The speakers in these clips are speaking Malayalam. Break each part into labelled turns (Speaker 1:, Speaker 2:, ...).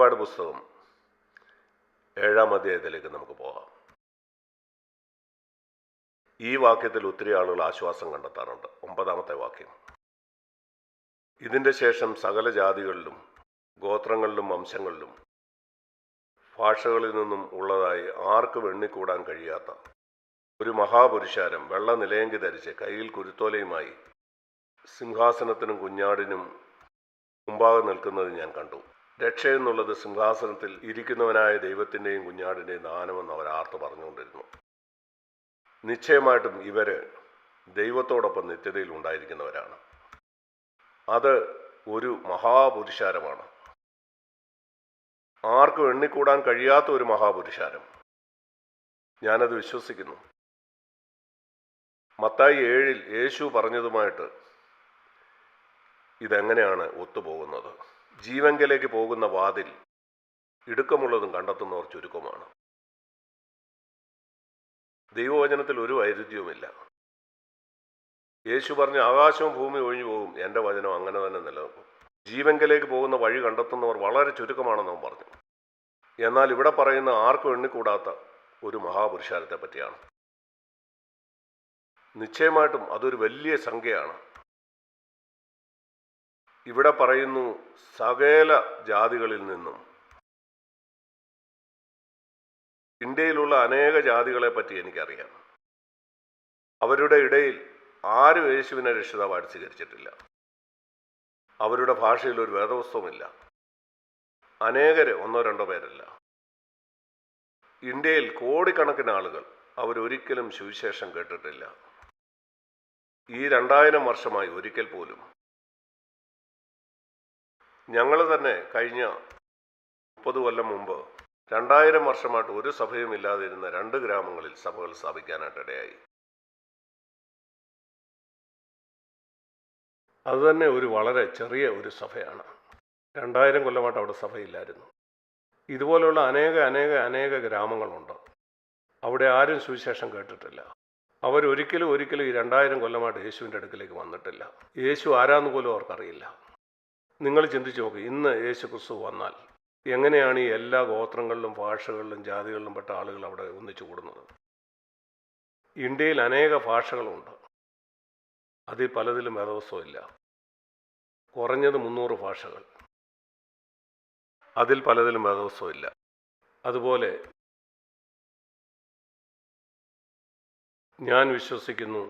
Speaker 1: വെളിപ്പാട് പുസ്തകം. ഏഴാം അധ്യായത്തിലേക്ക് നമുക്ക് പോകാം. ഈ വാക്യത്തിൽ ഒത്തിരി ആളുകൾ ആശ്വാസം കണ്ടെത്താറുണ്ട്. ഒമ്പതാമത്തെ വാക്യം. ഇതിന്റെ ശേഷം സകല ജാതികളിലും ഗോത്രങ്ങളിലും വംശങ്ങളിലും ഭാഷകളിൽ നിന്നും ഉള്ളതായി ആർക്കും എണ്ണിക്കൂടാൻ കഴിയാത്ത ഒരു മഹാപുരുഷാരം വെള്ള നിലയങ്കി ധരിച്ച് കയ്യിൽ കുരുത്തോലയുമായി സിംഹാസനത്തിനും കുഞ്ഞാടിനും മുമ്പാകെ നിൽക്കുന്നത് ഞാൻ കണ്ടു. രക്ഷ എന്നുള്ളത് സിംഹാസനത്തിൽ ഇരിക്കുന്നവനായ ദൈവത്തിന്റെയും കുഞ്ഞാടിന്റെയും ദാനമെന്ന് അവർ ആർത്ത് പറഞ്ഞുകൊണ്ടിരുന്നു. നിശ്ചയമായിട്ടും ഇവർ ദൈവത്തോടൊപ്പം നിത്യതയിൽ ഉണ്ടായിരിക്കുന്നവരാണ്. അത് ഒരു മഹാപുരുഷാരമാണ്. ആർക്കും എണ്ണിക്കൂടാൻ കഴിയാത്ത ഒരു മഹാപുരുഷാരം. ഞാനത് വിശ്വസിക്കുന്നു. മത്തായി ഏഴിൽ യേശു പറഞ്ഞതുമായിട്ട് ഇതെങ്ങനെയാണ് ഒത്തുപോകുന്നത്? ജീവങ്കലേക്ക് പോകുന്ന വാതിൽ ഇടുക്കമുള്ളതും കണ്ടെത്തുന്നവർ ചുരുക്കമാണ്. ദൈവവചനത്തിൽ ഒരു വൈരുദ്ധ്യവുമില്ല. യേശു പറഞ്ഞ ആകാശവും ഭൂമി ഒഴിഞ്ഞു പോകും. എന്റെ വചനം അങ്ങനെ തന്നെ നിലനിൽക്കും. ജീവങ്കലേക്ക് പോകുന്ന വഴി കണ്ടെത്തുന്നവർ വളരെ ചുരുക്കമാണെന്ന് അവൻ പറഞ്ഞു. എന്നാൽ ഇവിടെ പറയുന്ന ആർക്കും എണ്ണിക്കൂടാത്ത ഒരു മഹാപുരുഷാരത്തെ പറ്റിയാണ് നിശ്ചയമായിട്ടും അതൊരു വലിയ സംഖ്യയാണ്. ഇവിടെ പറയുന്നു സകല ജാതികളിൽ നിന്നും. ഇന്ത്യയിലുള്ള അനേക ജാതികളെ പറ്റി എനിക്കറിയാം. അവരുടെ ഇടയിൽ ആരും യേശുവിനെ രക്ഷിതാവായിട്ട് സ്വീകരിച്ചിട്ടില്ല. അവരുടെ ഭാഷയിൽ ഒരു വേദപുസ്തകമില്ല അനേകര് ഒന്നോ രണ്ടോ പേരല്ല. ഇന്ത്യയിൽ കോടിക്കണക്കിന് ആളുകൾ അവരൊരിക്കലും സുവിശേഷം കേട്ടിട്ടില്ല. ഈ രണ്ടായിരം വർഷമായി ഒരിക്കൽ പോലും ഞങ്ങൾ തന്നെ കഴിഞ്ഞ മുപ്പത് കൊല്ലം മുമ്പ് രണ്ടായിരം വർഷമായിട്ട് ഒരു സഭയും ഇല്ലാതിരുന്ന രണ്ട് ഗ്രാമങ്ങളിൽ സഭകൾ സ്ഥാപിക്കാനായിട്ട് ഇടയായി അതുതന്നെ ഒരു വളരെ ചെറിയ ഒരു സഭയാണ്. രണ്ടായിരം കൊല്ലമായിട്ട് അവിടെ സഭയില്ലായിരുന്നു. ഇതുപോലെയുള്ള അനേക അനേക അനേക ഗ്രാമങ്ങളുണ്ട്. അവിടെ ആരും സുവിശേഷം കേട്ടിട്ടില്ല. അവരൊരിക്കലും ഒരിക്കലും ഈ രണ്ടായിരം കൊല്ലമായിട്ട് യേശുവിന്റെ അടുക്കിലേക്ക് വന്നിട്ടില്ല. യേശു ആരാന്ന് പോലും അവർക്കറിയില്ല. നിങ്ങൾ ചിന്തിച്ചു നോക്ക് ഇന്ന് യേശു ക്രിസ്തു വന്നാൽ എങ്ങനെയാണ് ഈ എല്ലാ ഗോത്രങ്ങളിലും ഭാഷകളിലും ജാതികളിലും പെട്ട ആളുകൾ അവിടെ ഒന്നിച്ചു കൂടുന്നത്? ഇന്ത്യയിൽ അനേക ഭാഷകളുണ്ട്. അതിൽ പലതിലും വേദവസ്വമില്ല കുറഞ്ഞത് മുന്നൂറ് ഭാഷകൾ. അതിൽ പലതിലും വേദവസ്വമില്ല അതുപോലെ ഞാൻ വിശ്വസിക്കുന്നു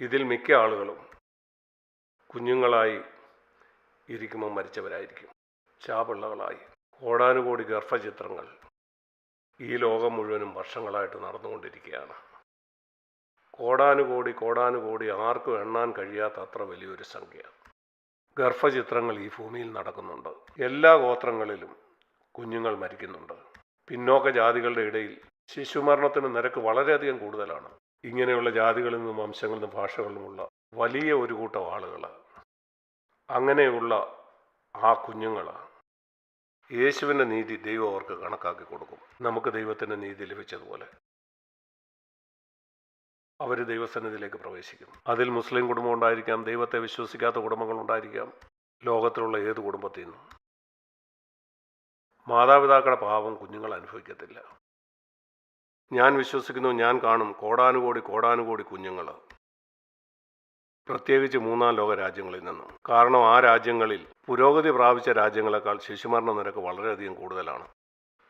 Speaker 1: ഇതിൽ മിക്ക ആളുകളും കുഞ്ഞുങ്ങളായി ഇരിക്കുമ്പോൾ മരിച്ചവരായിരിക്കും. ചാപിള്ളകളായി കോടാനുകോടി ഗർഭചിത്രങ്ങൾ ഈ ലോകം മുഴുവനും വർഷങ്ങളായിട്ട് നടന്നുകൊണ്ടിരിക്കുകയാണ്. കോടാനുകോടി കോടാനുകോടി ആർക്കും എണ്ണാൻ കഴിയാത്ത അത്ര വലിയൊരു സംഖ്യ. ഗർഭചിത്രങ്ങൾ ഈ ഭൂമിയിൽ നടക്കുന്നുണ്ട്. എല്ലാ ഗോത്രങ്ങളിലും കുഞ്ഞുങ്ങൾ മരിക്കുന്നുണ്ട്. പിന്നോക്ക ജാതികളുടെ ഇടയിൽ ശിശുമരണത്തിന് നിരക്ക് വളരെയധികം കൂടുതലാണ്. ഇങ്ങനെയുള്ള ജാതികളിൽ നിന്നും വംശങ്ങളിൽ നിന്നും ഭാഷകളിലുമുള്ള വലിയ ഒരു കൂട്ടം ആളുകൾ അങ്ങനെയുള്ള ആ കുഞ്ഞുങ്ങൾ യേശുവിന്റെ നീതി ദൈവം അവർക്ക് കണക്കാക്കി കൊടുക്കും. നമുക്ക് ദൈവത്തിന്റെ നീതി ലഭിച്ചതുപോലെ. അവർ ദൈവസന്നിധിയിലേക്ക് പ്രവേശിക്കും. അതിൽ മുസ്ലിം കുടുംബം ഉണ്ടായിരിക്കാം ദൈവത്തെ വിശ്വസിക്കാത്ത കുടുംബങ്ങൾ ഉണ്ടായിരിക്കാം ലോകത്തിലുള്ള ഏത് കുടുംബത്തിൽ നിന്നും. മാതാപിതാക്കളുടെ പാപം കുഞ്ഞുങ്ങൾ അനുഭവിക്കത്തില്ല. ഞാൻ വിശ്വസിക്കുന്നു ഞാൻ കാണും. കോടാനുകോടി കോടാനുകോടി കുഞ്ഞുങ്ങൾ പ്രത്യേകിച്ച് മൂന്നാം ലോക രാജ്യങ്ങളിൽ നിന്നും. കാരണം ആ രാജ്യങ്ങളിൽ പുരോഗതി പ്രാപിച്ച രാജ്യങ്ങളെക്കാൾ ശിശുമരണ നിരക്ക് വളരെയധികം കൂടുതലാണ്.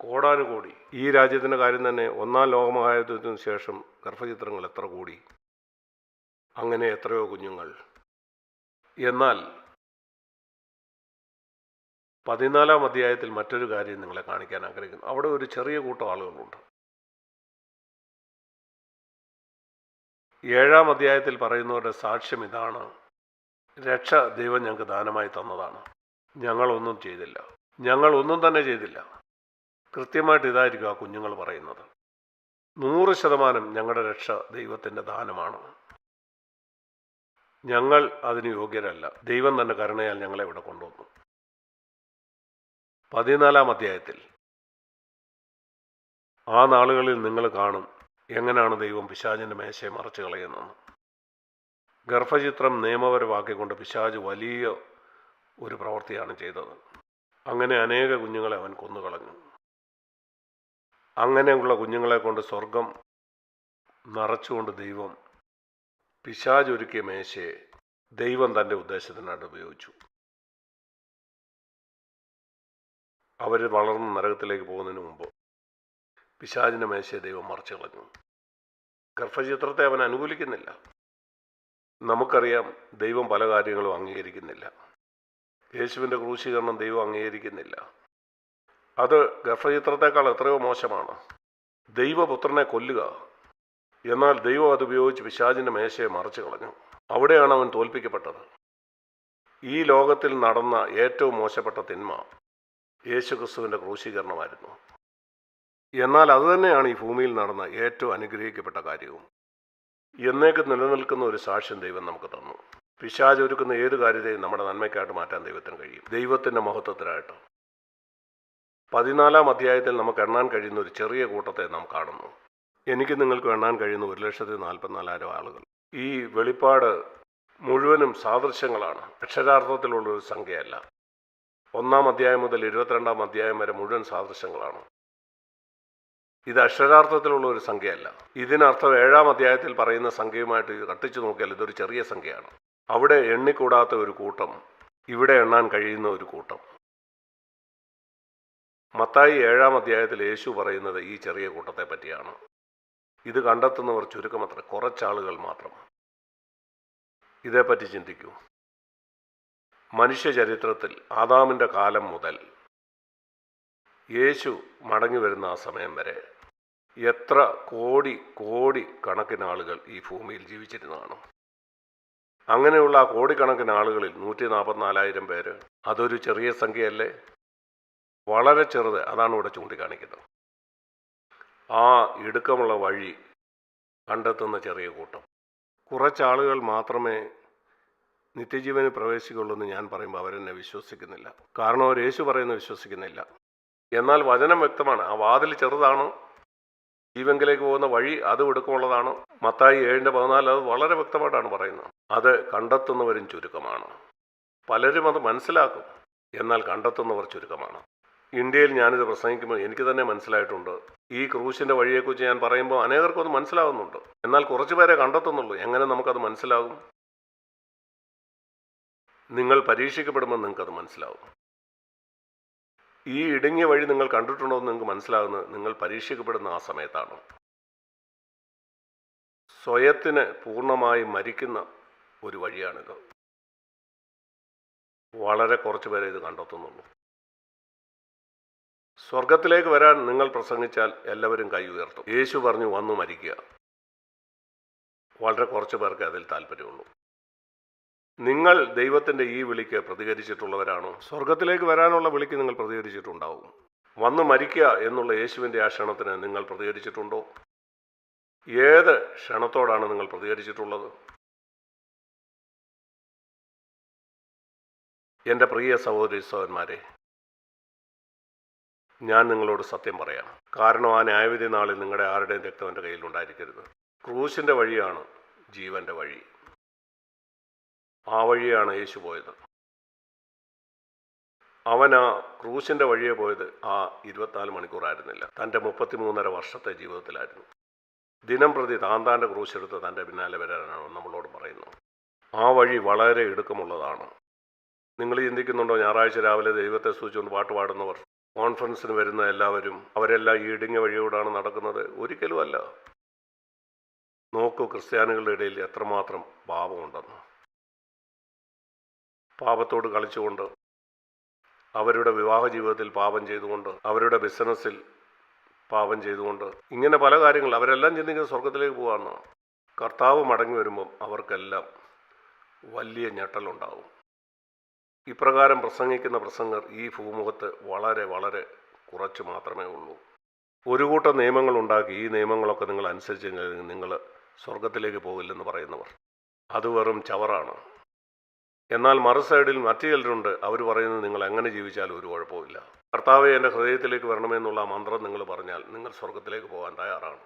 Speaker 1: കോടാനുകോടി. ഈ രാജ്യത്തിന്റെ കാര്യം തന്നെ ഒന്നാം ലോകമഹായുദ്ധത്തിനു ശേഷം ഗർഭചിത്രങ്ങൾ എത്ര കൂടി? അങ്ങനെ എത്രയോ കുഞ്ഞുങ്ങൾ. എന്നാൽ പതിനാലാം അധ്യായത്തിൽ മറ്റൊരു കാര്യം നിങ്ങളെ കാണിക്കാൻ ആഗ്രഹിക്കുന്നു. അവിടെ ഒരു ചെറിയ കൂട്ടം ആളുകളുണ്ട്. ഏഴാം അധ്യായത്തിൽ പറയുന്നവരുടെ സാക്ഷ്യം ഇതാണ്. രക്ഷ ദൈവം ഞങ്ങൾക്ക് ദാനമായി തന്നതാണ്. ഞങ്ങളൊന്നും ചെയ്തില്ല. ഞങ്ങൾ ഒന്നും തന്നെ ചെയ്തില്ല. കൃത്യമായിട്ട് ഇതായിരിക്കും ആ കുഞ്ഞുങ്ങൾ പറയുന്നത്. നൂറ് ശതമാനം ഞങ്ങളുടെ രക്ഷ ദൈവത്തിന്റെ ദാനമാണ്. ഞങ്ങൾ അതിന് യോഗ്യരല്ല. ദൈവം തന്നെ കരുണയാൽ ഞങ്ങളെ ഇവിടെ കൊണ്ടുവന്നു. പതിനാലാം അധ്യായത്തിൽ ആ നാളുകളിൽ നിങ്ങൾ കാണും എങ്ങനെയാണ് ദൈവം പിശാചിന്റെ മേശയെ മറച്ചു കളയുന്നതെന്ന്? ഗർഭചിത്രം നിയമപരമാക്കിക്കൊണ്ട് പിശാജ് വലിയ ഒരു പ്രവൃത്തിയാണ് ചെയ്തത്. അങ്ങനെ അനേക കുഞ്ഞുങ്ങളെ അവൻ കൊന്നുകളഞ്ഞു. അങ്ങനെയുള്ള കുഞ്ഞുങ്ങളെ കൊണ്ട് സ്വർഗം നിറച്ചുകൊണ്ട് ദൈവം പിശാചൊരുക്കിയ മേശയെ ദൈവം തന്റെ ഉദ്ദേശത്തിനായിട്ട് ഉപയോഗിച്ചു. അവർ വളർന്ന് നരകത്തിലേക്ക് പോകുന്നതിന് മുമ്പ് പിശാചിന്റെ മേശയെ ദൈവം മറച്ചു കളഞ്ഞു. ഗർഭചിത്രത്തെ അവൻ അനുകൂലിക്കുന്നില്ല. നമുക്കറിയാം ദൈവം പല കാര്യങ്ങളും അംഗീകരിക്കുന്നില്ല. യേശുവിന്റെ ക്രൂശീകരണം ദൈവം അംഗീകരിക്കുന്നില്ല. അത് ഗർഭചിത്രത്തെക്കാൾ എത്രയോ മോശമാണ്. ദൈവപുത്രനെ കൊല്ലുക. എന്നാൽ ദൈവം അതുപയോഗിച്ച് പിശാചിന്റെ മേശയെ മറച്ചു കളഞ്ഞു. അവിടെയാണ് അവൻ തോൽപ്പിക്കപ്പെട്ടത്. ഈ ലോകത്തിൽ നടന്ന ഏറ്റവും മോശപ്പെട്ട തിന്മ യേശുക്രിസ്തുവിന്റെ ക്രൂശീകരണമായിരുന്നു. എന്നാൽ അതുതന്നെയാണ് ഈ ഭൂമിയിൽ നടന്ന ഏറ്റവും അനുഗ്രഹിക്കപ്പെട്ട കാര്യവും. എന്നേക്ക് നിലനിൽക്കുന്ന ഒരു സാക്ഷ്യം ദൈവം നമുക്ക് തന്നു. പിശാജ് ഒരുക്കുന്ന ഏത് കാര്യത്തെയും നമ്മുടെ നന്മയ്ക്കായിട്ട് മാറ്റാൻ ദൈവത്തിന് കഴിയും. ദൈവത്തിന്റെ മഹത്വത്തിനായിട്ട്. പതിനാലാം അധ്യായത്തിൽ നമുക്ക് എണ്ണാൻ കഴിയുന്ന ഒരു ചെറിയ കൂട്ടത്തെ നാം കാണുന്നു. എനിക്ക് നിങ്ങൾക്ക് എണ്ണാൻ കഴിയുന്ന ഒരു ലക്ഷത്തി നാൽപ്പത്തിനാലായിരം ആളുകൾ. ഈ വെളിപ്പാട് മുഴുവനും സാദൃശ്യങ്ങളാണ്. അക്ഷരാർത്ഥത്തിലുള്ള ഒരു സംഖ്യയല്ല. ഒന്നാം അധ്യായം മുതൽ ഇരുപത്തിരണ്ടാം അധ്യായം വരെ മുഴുവൻ സാദൃശ്യങ്ങളാണ്. ഇത് അക്ഷരാർത്ഥത്തിലുള്ള ഒരു സംഖ്യയല്ല. ഇതിനർത്ഥം ഏഴാം അധ്യായത്തിൽ പറയുന്ന സംഖ്യയുമായിട്ട് കത്തിച്ചു നോക്കിയാൽ ഇതൊരു ചെറിയ സംഖ്യയാണ്. അവിടെ എണ്ണിക്കൂടാത്ത ഒരു കൂട്ടം ഇവിടെ എണ്ണാൻ കഴിയുന്ന ഒരു കൂട്ടം. മത്തായി ഏഴാം അധ്യായത്തിൽ യേശു പറയുന്നത് ഈ ചെറിയ കൂട്ടത്തെ പറ്റിയാണ്. ഇത് കണ്ടെത്തുന്നവർ ചുരുക്കമത്ര കുറച്ചാളുകൾ മാത്രം. ഇതേപ്പറ്റി ചിന്തിക്കൂ. മനുഷ്യ ചരിത്രത്തിൽ ആദാമിന്റെ കാലം മുതൽ യേശു മടങ്ങി വരുന്ന ആ സമയം വരെ എത്ര കോടി കോടി കണക്കിന് ആളുകൾ ഈ ഭൂമിയിൽ ജീവിച്ചിരുന്നതാണ്? അങ്ങനെയുള്ള ആ കോടിക്കണക്കിന് ആളുകളിൽ നൂറ്റി നാൽപ്പത്തിനാലായിരം പേര് അതൊരു ചെറിയ സംഖ്യയല്ലേ? വളരെ ചെറുത് അതാണ് ഇവിടെ ചൂണ്ടിക്കാണിക്കുന്നത്. ആ ഇടുക്കമുള്ള വഴി കണ്ടെത്തുന്ന ചെറിയ കൂട്ടം. കുറച്ചാളുകൾ മാത്രമേ നിത്യജീവന് പ്രവേശിക്കുള്ളൂ എന്ന് ഞാൻ പറയുമ്പോൾ അവരെന്നെ വിശ്വസിക്കുന്നില്ല. കാരണം അവർ യേശു പറയുന്നത് വിശ്വസിക്കുന്നില്ല. എന്നാൽ വചനം വ്യക്തമാണ്. ആ വാതിൽ ചെറുതാണ്? ജീവങ്കിലേക്ക് പോകുന്ന വഴി അത് എടുക്കുമുള്ളതാണ്. മത്തായി ഏഴിന്റെ പതിനാല് അത് വളരെ വ്യക്തമായിട്ടാണ് പറയുന്നത്. അത് കണ്ടെത്തുന്നവരും ചുരുക്കമാണ്. പലരും അത് മനസ്സിലാക്കും. എന്നാൽ കണ്ടെത്തുന്നവർ ചുരുക്കമാണ്. ഇന്ത്യയിൽ ഞാനിത് പ്രസംഗിക്കുമ്പോൾ എനിക്ക് തന്നെ മനസ്സിലായിട്ടുണ്ട്. ഈ ക്രൂശിന്റെ വഴിയെക്കുറിച്ച് ഞാൻ പറയുമ്പോൾ അനേകർക്കും അത് മനസ്സിലാവുന്നുണ്ട്. എന്നാൽ കുറച്ച് പേരെ കണ്ടെത്തുന്നുള്ളൂ. എങ്ങനെ നമുക്കത് മനസ്സിലാകും? നിങ്ങൾ പരീക്ഷിക്കപ്പെടുമ്പോൾ നിങ്ങൾക്കത് മനസ്സിലാവും. ഈ ഇടുങ്ങിയ വഴി നിങ്ങൾ കണ്ടിട്ടുണ്ടോ എന്ന് നിങ്ങൾക്ക് മനസ്സിലാകുന്നത് നിങ്ങൾ പരീക്ഷിക്കപ്പെടുന്ന ആ സമയത്താണ്. സ്വയത്തിന് പൂർണമായി മരിക്കുന്ന ഒരു വഴിയാണിത്. വളരെ കുറച്ച് പേരെ ഇത് കണ്ടെത്തുന്നുള്ളൂ. സ്വർഗത്തിലേക്ക് വരാൻ നിങ്ങൾ പ്രസംഗിച്ചാൽ എല്ലാവരും കൈ ഉയർത്തും. യേശു പറഞ്ഞു വന്നു മരിക്കുക. വളരെ കുറച്ച് പേർക്ക് അതിൽ താല്പര്യമുള്ളൂ. നിങ്ങൾ ദൈവത്തിന്റെ ഈ വിളിക്ക് പ്രതികരിച്ചിട്ടുള്ളവരാണോ? സ്വർഗത്തിലേക്ക് വരാനുള്ള വിളിക്ക് നിങ്ങൾ പ്രതികരിച്ചിട്ടുണ്ടാവും. വന്ന് മരിക്കുക എന്നുള്ള യേശുവിന്റെ ആ ക്ഷണത്തിന് നിങ്ങൾ പ്രതികരിച്ചിട്ടുണ്ടോ? ഏത് ക്ഷണത്തോടാണ് നിങ്ങൾ പ്രതികരിച്ചിട്ടുള്ളത്? എന്റെ പ്രിയ സഹോദരി സഹോദരന്മാരെ ഞാൻ നിങ്ങളോട് സത്യം പറയാം. കാരണം ആ ന്യായവിധി നാളിൽ നിങ്ങളുടെ ആരുടെയും രക്തം എന്റെ കയ്യിൽ ഉണ്ടായിരിക്കരുത് ക്രൂശിന്റെ വഴിയാണ് ജീവന്റെ വഴി. ആ വഴിയാണ് യേശു പോയത്. അവൻ ആ ക്രൂശിന്റെ വഴിയെ പോയത് ആ ഇരുപത്തിനാല് മണിക്കൂറായിരുന്നില്ല. തന്റെ മുപ്പത്തിമൂന്നര വർഷത്തെ ജീവിതത്തിലായിരുന്നു. ദിനം പ്രതി താൻ താന്റെ ക്രൂശെടുത്ത് തന്റെ പിന്നാലെ വരാനാണ് നമ്മളോട് പറയുന്നത് ആ വഴി വളരെ ഇടുക്കമുള്ളതാണ്. നിങ്ങൾ ചിന്തിക്കുന്നുണ്ടോ? ഞായറാഴ്ച രാവിലെ ദൈവത്തെ സൂചിച്ചുകൊണ്ട് പാട്ട് പാടുന്നവർ കോൺഫറൻസിന് വരുന്ന എല്ലാവരും അവരെല്ലാം ഈ ഇടുങ്ങിയ വഴിയോടാണ് നടക്കുന്നത്? ഒരിക്കലുമല്ല. നോക്കൂ ക്രിസ്ത്യാനികളുടെ ഇടയിൽ എത്രമാത്രം പാപമുണ്ടെന്ന്. പാപത്തോട് കളിച്ചുകൊണ്ട് അവരുടെ വിവാഹ ജീവിതത്തിൽ പാപം ചെയ്തുകൊണ്ട് അവരുടെ ബിസിനസ്സിൽ പാപം ചെയ്തുകൊണ്ട് ഇങ്ങനെ പല കാര്യങ്ങൾ അവരെല്ലാം ചിന്തിക്കുന്നത് സ്വർഗത്തിലേക്ക് പോകാമെന്ന് കർത്താവ് മടങ്ങി വരുമ്പം അവർക്കെല്ലാം വലിയ ഞെട്ടലുണ്ടാവും. ഇപ്രകാരം പ്രസംഗിക്കുന്ന പ്രസംഗർ ഈ ഭൂമുഖത്ത് വളരെ വളരെ കുറച്ച് മാത്രമേ ഉള്ളൂ. ഒരു കൂട്ടം നിയമങ്ങൾ ഉണ്ടാക്കി ഈ നിയമങ്ങളൊക്കെ നിങ്ങൾ അനുസരിച്ച് നിങ്ങൾ സ്വർഗത്തിലേക്ക് പോകില്ലെന്ന് പറയുന്നവർ. അത് വെറും ചവറാണ്. എന്നാൽ മറു സൈഡിൽ മറ്റു ചിലരുണ്ട്. അവർ പറയുന്നത് നിങ്ങൾ എങ്ങനെ ജീവിച്ചാലും ഒരു കുഴപ്പമില്ല കർത്താവെ എന്റെ ഹൃദയത്തിലേക്ക് വരണമെന്നുള്ള മന്ത്രം നിങ്ങൾ പറഞ്ഞാൽ നിങ്ങൾ സ്വർഗത്തിലേക്ക് പോകാൻ തയ്യാറാണ്.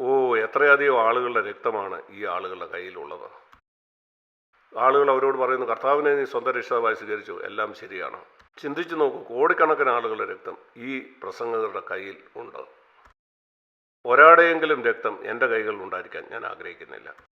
Speaker 1: ഓ എത്രയധികം ആളുകളുടെ രക്തമാണ് ഈ ആളുകളുടെ കയ്യിലുള്ളത്. ആളുകൾ അവരോട് പറയുന്നു കർത്താവിനെ നീ സ്വന്തം രക്ഷിതാവായി സ്വീകരിച്ചു. എല്ലാം ശരിയാണ്. ചിന്തിച്ചു നോക്കൂ കോടിക്കണക്കിന് ആളുകളുടെ രക്തം ഈ പ്രസംഗകരുടെ കയ്യിൽ ഉണ്ട്. ഒരാടെയെങ്കിലും രക്തം എന്റെ കൈകളിൽ ഉണ്ടായിരിക്കാൻ ഞാൻ ആഗ്രഹിക്കുന്നില്ല.